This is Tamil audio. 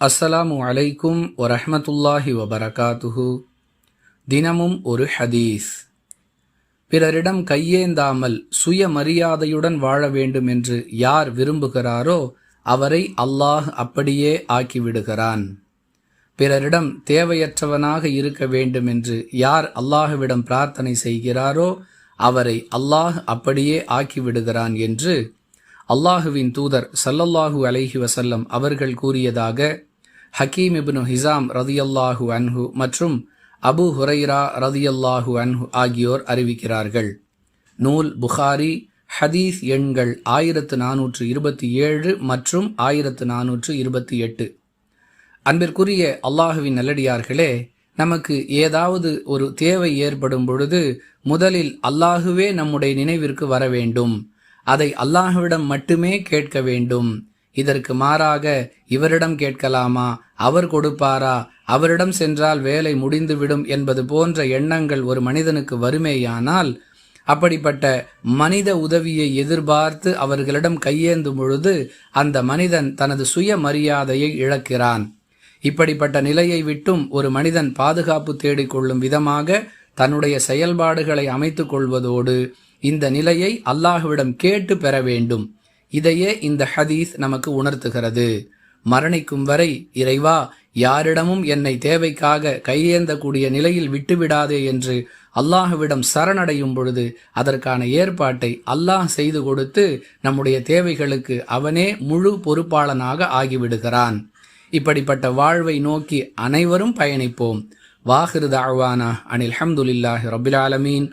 அஸ்ஸலாமு அலைக்கும் வரஹமத்துல்லாஹி வபரகாத்துஹு. தினமும் ஒரு ஹதீஸ். பிறரிடம் கையேந்தாமல் சுயமரியாதையுடன் வாழ வேண்டும் என்று யார் விரும்புகிறாரோ அவரை அல்லாஹ் அப்படியே ஆக்கிவிடுகிறான். பிறரிடம் தேவையற்றவனாக இருக்க வேண்டும் என்று யார் அல்லாஹுவிடம் பிரார்த்தனை செய்கிறாரோ அவரை அல்லாஹ் அப்படியே ஆக்கிவிடுகிறான் என்று அல்லாஹுவின் தூதர் சல்லல்லாஹு அலைஹி வசல்லம் அவர்கள் கூறியதாக ஹக்கீம் இப்னு ஹிசாம் ரதியல்லாஹு அன்ஹு மற்றும் அபு ஹுரைரா ரதியல்லாஹு அன்ஹு ஆகியோர் அறிவிக்கிறார்கள். நூல் புகாரி ஹதீஸ் எண்கள் ஆயிரத்து நானூற்று இருபத்தி ஏழு மற்றும் ஆயிரத்து நானூற்று இருபத்தி எட்டு. அன்பிற்குரிய அல்லாஹுவின் நல்லடியார்களே நமக்கு ஏதாவது ஒரு தேவை ஏற்படும் பொழுது முதலில் அல்லாஹுவே நம்முடைய நினைவிற்கு வர வேண்டும் அதை அல்லாஹுவிடம் மட்டுமே கேட்க வேண்டும். இதற்கு மாறாக இவரிடம் கேட்கலாமா? அவர் கொடுப்பாரா? அவரிடம் சென்றால் வேலை முடிந்துவிடும் என்பது போன்ற எண்ணங்கள் ஒரு மனிதனுக்கு வருமேயானால் அப்படிப்பட்ட மனித உதவியை எதிர்பார்த்து அவர்களிடம் கையேந்தும் பொழுது அந்த மனிதன் தனது சுய மரியாதையை இழக்கிறான். இப்படிப்பட்ட நிலையை விட்டும் ஒரு மனிதன் பாதுகாப்பு தேடிக்கொள்ளும் விதமாக தன்னுடைய செயல்பாடுகளை அமைத்துக் கொள்வதோடு இந்த நிலையை அல்லாஹுவிடம் கேட்டு பெற வேண்டும். இதையே இந்த ஹதீஸ் நமக்கு உணர்த்துகிறது. மரணிக்கும் வரை இறைவா யாரிடமும் என்னை தேவைக்காக கையேந்தக்கூடிய நிலையில் விட்டுவிடாதே என்று அல்லாஹுவிடம் சரணடையும் பொழுது அதற்கான ஏற்பாட்டை அல்லாஹ் செய்து கொடுத்து நம்முடைய தேவைகளுக்கு அவனே முழு பொறுப்பாளனாக ஆகிவிடுகிறான். இப்படிப்பட்ட வாழ்வை நோக்கி அனைவரும் பயணிப்போம். வாஹிரு தாழ்வானா அனில் ஹம்துலில்லாஹி ரபில் ஆலமீன்.